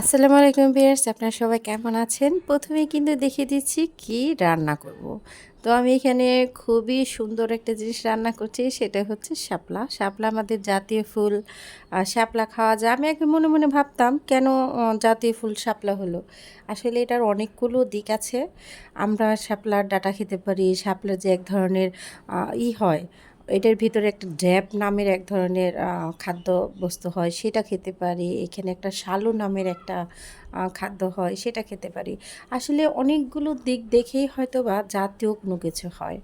আসসালামু আলাইকুম ভিউয়ার্স, আপনারা সবাই কেমন আছেন? প্রথমে কিন্তু দেখিয়ে দিচ্ছি কি রান্না করব। তো আমি এখানে খুবই সুন্দর একটা জিনিস রান্না করছি, সেটা হচ্ছে শাপলা। শাপলা আমাদের জাতীয় ফুল শাপলা খাওয়া যায়। আমি আগে মনে মনে ভাবতাম, কেন জাতীয় ফুল শাপলা হলো? আসলে এটার অনেকগুলো দিক আছে। আমরা শাপলার ডাটা খেতে পারি, শাপলার যে এক ধরনের ই হয় এটার ভিতরে একটা ড্যাপ নামের এক ধরনের খাদ্য বস্তু হয়, সেটা খেতে পারি। এখানে একটা শালু নামের একটা খাদ্য হয়, সেটা খেতে পারি। আসলে অনেকগুলো দিক দেখেই হয়তো বা জাতীয় কোনো কিছু হয়।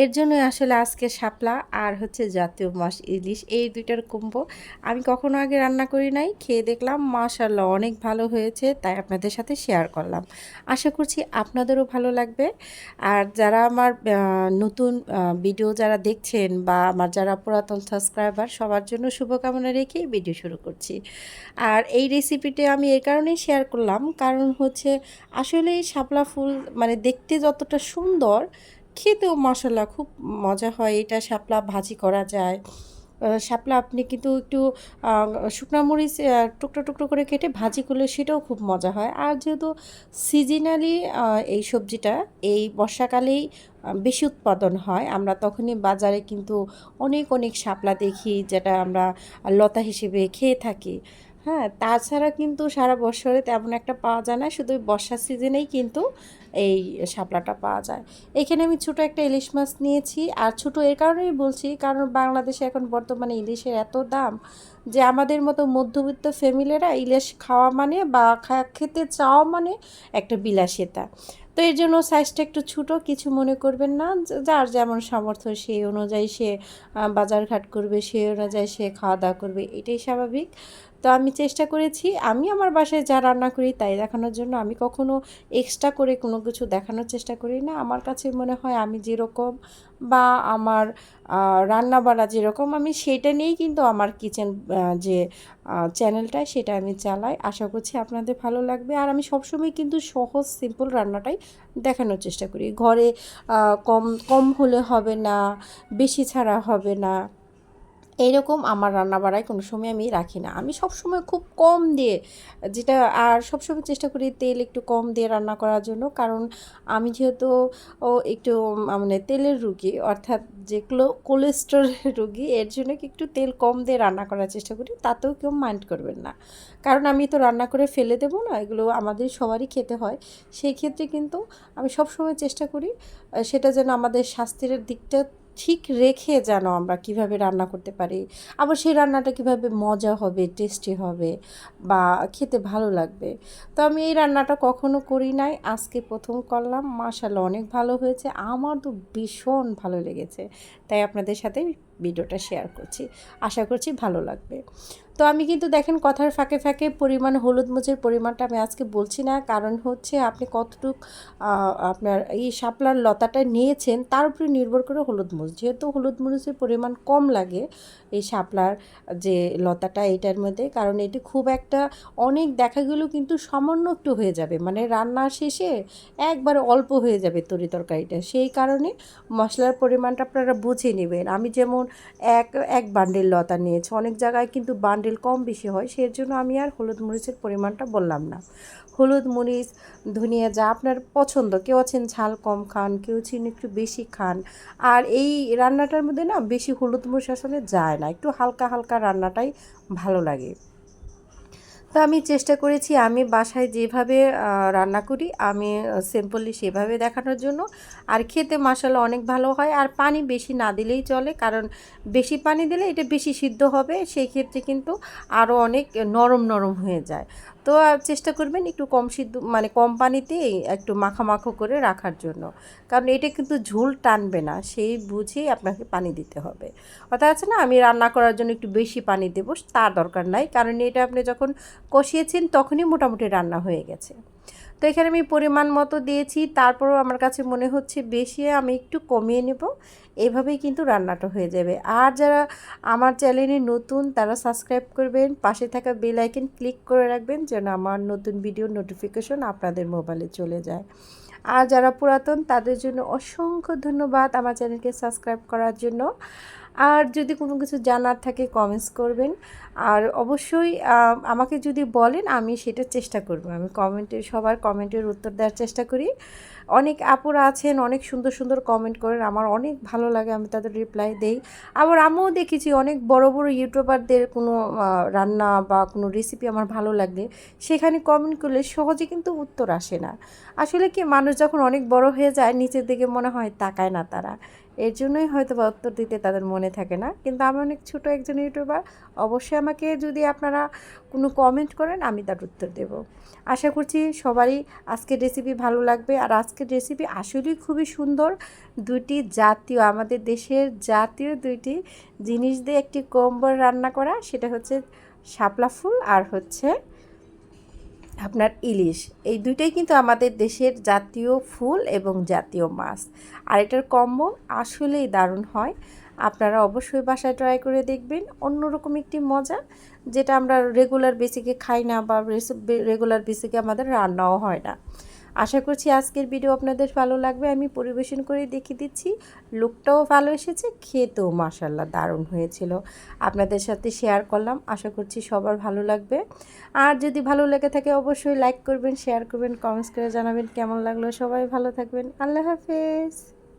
এর জন্য আসলে আজকে শাপলা আর হচ্ছে জাতীয় মাছ ইলিশ এই দুইটার কুম্ভ আমি কখনো আগে রান্না করি নাই, খেয়ে দেখলাম মাশাল্লাহ অনেক ভালো হয়েছে, তাই আপনাদের সাথে শেয়ার করলাম। আশা করছি আপনাদেরও ভালো লাগবে। আর যারা আমার নতুন ভিডিও যারা দেখছেন বা আমার যারা পুরাতন সাবস্ক্রাইবার সবার জন্য শুভকামনা রেখে ভিডিও শুরু করছি। আর এই রেসিপিটা আমি এই কারণেই শেয়ার করলাম। কারণ হচ্ছে আসলে শাপলা ফুল মানে দেখতে যতটা সুন্দর, খেতেও মশলা খুব মজা হয়। এটা শাপলা ভাজি করা যায়। শাপলা আপনি কিন্তু একটু শুকনো মরিচ টুকরো টুকরো করে কেটে ভাজি করলে সেটাও খুব মজা হয়। আর যেহেতু সিজনালি এই সবজিটা এই বর্ষাকালেই বেশি উৎপাদন হয়, আমরা তখনই বাজারে কিন্তু অনেক অনেক শাপলা দেখি যেটা আমরা লতা হিসেবে খেয়ে থাকি। হ্যাঁ তাছাড়া কিন্তু সারা বছরে তেমন একটা পাওয়া যায় না। শুধু বর্ষার সিজনেই কিন্তু এই শাপলাটা পাওয়া যায়। এখানে আমি ছোটো একটা ইলিশ মাছ নিয়েছি। আর ছোটো এর কারণেই বলছি কারণ বাংলাদেশে এখন বর্তমানে ইলিশের এত দাম যে আমাদের মতো মধ্যবিত্ত ফ্যামিলিরা ইলিশ খাওয়া মানে বা খেতে চাওয়া মানে একটা বিলাসিতা। তো এর জন্য সাইজটা একটু ছোটো কিছু মনে করবেন না। যার যেমন সামর্থ্য সেই অনুযায়ী সে আহ, বাজারঘাট করবে সেই অনুযায়ী সে খাওয়া দাওয়া করবে এটাই স্বাভাবিক। তো আমি চেষ্টা করেছি, আমি আমার বাসায় যা রান্না করি তাই দেখানোর জন্য। আমি কখনো এক্সট্রা করে কোনো কিছু দেখানোর চেষ্টা করি না। আমার কাছে মনে হয় আমি যেরকম বা আমার রান্না বাড়া যেরকম, আমি সেটা নিয়েই কিন্তু আমার কিচেন যে চ্যানেলটা সেটা আমি চালাই। আশা করছি আপনাদের ভালো লাগবে। আর আমি সবসময় কিন্তু সহজ সিম্পল রান্নাটাই দেখানোর চেষ্টা করি। ঘরে কম কম হলে হবে না, বেশি ছাড়া হবে না। এইরকম আমার রান্না বাড়ায় কোনো সময় আমি রাখি না। আমি সব সময় খুব কম দিয়ে, যেটা আর সবসময় চেষ্টা করি তেল একটু কম দিয়ে রান্না করার জন্য। কারণ আমি যেহেতু, ও একটু মানে তেলের রুগী, অর্থাৎ যেগুলো কোলেস্ট্রলের রুগী, এর জন্য একটু তেল কম দিয়ে রান্না করার চেষ্টা করি, তাতেও কেউ মাইন্ড করবেন না। কারণ আমি তো রান্না করে ফেলে দেবো না, এগুলো আমাদের সবারই খেতে হয়। সেই ক্ষেত্রে কিন্তু আমি সবসময় চেষ্টা করি সেটা যেন আমাদের স্বাস্থ্যের দিকটা ঠিক রেখে যেন আমরা কীভাবে রান্না করতে পারি, আবার সেই রান্নাটা কীভাবে মজা হবে টেস্টি হবে বা খেতে ভালো লাগবে। তো আমি এই রান্নাটা কখনো করি নাই, আজকে প্রথম করলাম। মাশাল্লাহ অনেক ভালো হয়েছে। আমার তো ভীষণ ভালো লেগেছে। তাই আপনাদের সাথে ভিডিওটা শেয়ার করছি। আশা করছি ভালো লাগবে। তো আমি কিন্তু দেখেন কথার ফাঁকে ফাঁকে পরিমাণ, হলুদ মরিচের পরিমাণটা আমি আজকে বলছি না। কারণ হচ্ছে আপনি কতটুক আপনার এই শাপলার লতাটা নিয়েছেন, তার উপরে নির্ভর করে হলুদ মরিচ। যেহেতু হলুদ মরিচের পরিমাণ কম লাগে এই শাপলার যে লতাটা এটার মধ্যে, কারণ এটি খুব একটা অনেক দেখা গেলেও কিন্তু সামান্য একটু হয়ে যাবে। মানে রান্না শেষে একবারে অল্প হয়ে যাবে তরি তরকারিটা। সেই কারণে মশলার পরিমাণটা আপনারা বুঝে নেবেন। আমি যেমন এক এক বান্ডেল লতা নিয়েছে। অনেক জায়গায় কিন্তু বান্ডেল কম বেশি হয়, সেই জন্য আমি আর হলুদ মরিচের পরিমাণটা বললাম না। হলুদ মরিচ, ধনিয়া যা আপনার পছন্দ, কেউ আছেন ঝাল কম খান, কেউ চিনি একটু বেশি খান, আর এই রান্নাটার মধ্যে না বেশি হলুদ মরিচ আসলে যায় না, একটু হালকা হালকা রান্নাটাই ভালো লাগে। তো আমি চেষ্টা করেছি আমি বাসায় যেভাবে রান্না করি, আমি সিম্পলি সেভাবে দেখানোর জন্য। আর খেতে মশলা অনেক ভালো হয়। আর পানি বেশি না দিলেই চলে, কারণ বেশি পানি দিলে এটা বেশি সিদ্ধ হবে, সেই ক্ষেত্রে কিন্তু আরও অনেক নরম নরম হয়ে যায়। তো চেষ্টা করবেন একটু কম সিদ্ধ মানে কম পানিতে একটু মাখামাখো করে রাখার জন্য। কারণ এটা কিন্তু ঝোল টানবে না, সেই বুঝেই আপনাকে পানি দিতে হবে। অর্থাৎ আছে না, আমি রান্না করার জন্য একটু বেশি পানি দেবো তার দরকার নাই। কারণ এটা আপনি যখন কষিয়েছেন, তখনই মোটামুটি রান্না হয়ে গেছে। তো এখানে আমি পরিমাণ মতো দিয়েছি, তারপরও আমার কাছে মনে হচ্ছে বেশি, আমি একটু কমিয়ে নেব। এভাবেই কিন্তু রান্নাটা হয়ে যাবে। আর যারা আমার চ্যানেলে নতুন, তারা সাবস্ক্রাইব করবেন, পাশে থাকা বেল আইকন ক্লিক করে রাখবেন, যেন আমার নতুন ভিডিও নোটিফিকেশন আপনাদের মোবাইলে চলে যায়। আর যারা পুরাতন, তাদের জন্য অসংখ্য ধন্যবাদ আমার চ্যানেলকে সাবস্ক্রাইব করার জন্য। আর যদি কোনো কিছু জানার থাকে কমেন্টস করবেন। আর অবশ্যই আমাকে যদি বলেন, আমি সেটা চেষ্টা করব। আমি কমেন্টে সবার কমেন্টের উত্তর দেওয়ার চেষ্টা করি। অনেক আপুরা আছেন, অনেক সুন্দর সুন্দর কমেন্ট করেন, আমার অনেক ভালো লাগে, আমি তাদের রিপ্লাই দেই। আবার আমিও দেখেছি অনেক বড় বড় ইউটিউবারদের কোনো রান্না বা কোনো রেসিপি আমার ভালো লাগলে, সেখানে কমেন্ট করলে সহজে কিন্তু উত্তর আসে না। আসলে কি, মানুষ যখন অনেক বড় হয়ে যায়, নিচের দিকে মনে হয় তাকায় না তারা। এর জন্যই হয়তো বা উত্তর দিতে তাদের মনে থাকে না। কিন্তু আমি অনেক ছোটো একজন ইউটিউবার, অবশ্যই আমাকে যদি আপনারা কোনো কমেন্ট করেন, আমি তার উত্তর দেব। আশা করছি সবারই আজকের রেসিপি ভালো লাগবে। আর আজকের রেসিপি আসলেই খুবই সুন্দর। দুটি জাতীয়, আমাদের দেশের জাতীয় দুইটি জিনিস দিয়ে একটি কম্বল রান্না করা। সেটা হচ্ছে শাপলা ফুল আর হচ্ছে আপনার ইলিশ। এই দুইটাই কিন্তু আমাদের দেশের জাতীয় ফুল এবং জাতীয় মাছ। আর এটার কম্বো আসলেই দারুণ হয়। আপনারা অবশ্যই বাসায় ট্রাই করে দেখবেন। অন্যরকম একটি মজা, যেটা আমরা রেগুলার বেসিকে খাই না বা রেগুলার বেসিকে আমাদের রান্নাও হয় না। আশা করছি আজকের ভিডিও আপনাদের ভালো লাগবে। আমি পরিবেশন করে দেখিয়ে দিচ্ছি। লুকটাও ভালো এসেছে, খেতেও মাসাল্লাহ দারুণ হয়েছিল। আপনাদের সাথে শেয়ার করলাম, আশা করছি সবার ভালো লাগবে। আর যদি ভালো লেগে থাকে অবশ্যই লাইক করবেন শেয়ার করবেন কমেন্টস করে জানাবেন। কেমন লাগল? সবাই ভালো থাকবেন। আল্লাহ হাফেজ।